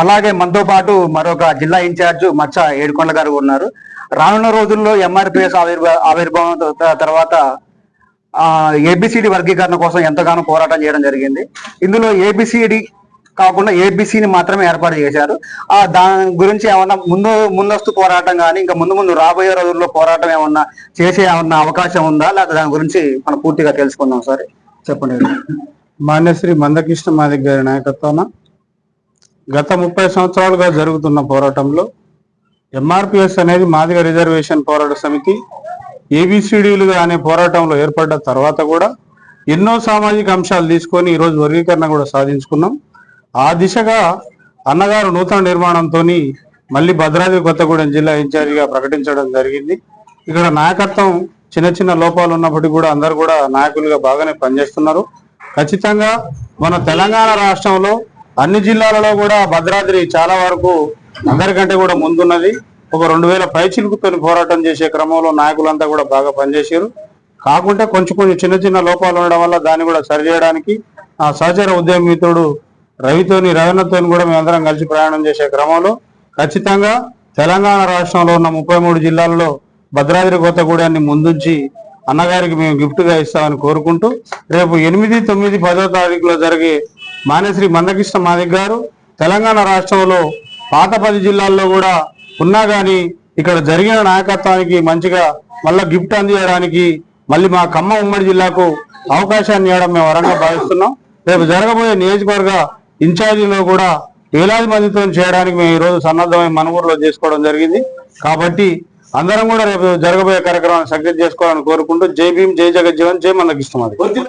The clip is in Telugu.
అలాగే మనతో పాటు మరొక జిల్లా ఇన్ఛార్జ్ మచ్చ ఏడుకొండ గారు ఉన్నారు. రానున్న రోజుల్లో ఎంఆర్పిఎస్ ఆవిర్భా ఆవిర్భావం తర్వాత ఏబిసిడి వర్గీకరణ కోసం ఎంతగానో పోరాటం చేయడం జరిగింది. ఇందులో ఏబిసిడి కాకుండా ఏబిసిని మాత్రమే ఏర్పాటు చేశారు. ఆ దాని గురించి ఏమన్నా ముందు ముందస్తు పోరాటం కానీ ఇంకా ముందు ముందు రాబోయే రోజుల్లో పోరాటం ఏమన్నా చేసే ఏమన్నా అవకాశం ఉందా? లేదా దాని గురించి మనం పూర్తిగా తెలుసుకుందాం సరే. చెప్పండి. మాన్యశ్రీ మందకృష్ణ మాదిక్ గారి నాయకత్వాన గత ముప్పై సంవత్సరాలుగా జరుగుతున్న పోరాటంలో ఎంఆర్పిఎస్ అనేది మాదిగ రిజర్వేషన్ పోరాట సమితి ఏబిసిడీలుగా అనే పోరాటంలో ఏర్పడ్డ తర్వాత కూడా ఎన్నో సామాజిక అంశాలు తీసుకొని ఈరోజు వర్గీకరణ కూడా సాధించుకున్నాం. ఆ దిశగా అన్నగారు నూతన నిర్మాణంతో మళ్ళీ భద్రాద్రి కొత్తగూడెం జిల్లా ఇన్ఛార్జిగా ప్రకటించడం జరిగింది. ఇక్కడ నాయకత్వం చిన్న చిన్న లోపాలు ఉన్నప్పటికీ కూడా అందరు కూడా నాయకులుగా బాగానే పనిచేస్తున్నారు. ఖచ్చితంగా మన తెలంగాణ రాష్ట్రంలో అన్ని జిల్లాలలో కూడా భద్రాద్రి చాలా వరకు అందరికంటే కూడా ముందున్నది. ఒక రెండు వేల పైచిలుకుతో పోరాటం చేసే క్రమంలో నాయకులంతా కూడా బాగా పనిచేశారు. కాకుంటే కొంచెం కొంచెం చిన్న చిన్న లోపాలు ఉండడం వల్ల దాన్ని కూడా సరిచేయడానికి ఆ సహచర ఉద్యమితుడు రవితోని రవీణతోని కూడా మేమందరం కలిసి ప్రయాణం చేసే క్రమంలో ఖచ్చితంగా తెలంగాణ రాష్ట్రంలో ఉన్న ముప్పై మూడు జిల్లాల్లో భద్రాద్రి కొత్తగూడెన్ని ముందుంచి అన్నగారికి మేము గిఫ్ట్గా ఇస్తామని కోరుకుంటూ రేపు ఎనిమిది తొమ్మిది పదో తారీఖులో జరిగే మానేశ్రీ మందకృష్ణ మాదిక్ గారు తెలంగాణ రాష్ట్రంలో పాత పది జిల్లాల్లో కూడా ఉన్నా కానీ ఇక్కడ జరిగిన నాయకత్వానికి మంచిగా మళ్ళా గిఫ్ట్ అందియడానికి మళ్ళీ మా ఖమ్మం ఉమ్మడి జిల్లాకు అవకాశాన్ని ఇవ్వడం మేము వరంగా భావిస్తున్నాం. రేపు జరగబోయే నియోజకవర్గ ఇన్ఛార్జీలో కూడా వేలాది మందితో చేయడానికి మేము ఈరోజు సన్నద్ధమై సన్నద్ధమై ఊర్లో చేసుకోవడం జరిగింది. కాబట్టి అందరం కూడా రేపు జరగబోయే కార్యక్రమాన్ని సక్సెస్ చేసుకోవాలని కోరుకుంటూ జై భీమ్ జై జగజ్జీవన్ జై మందకిష్టం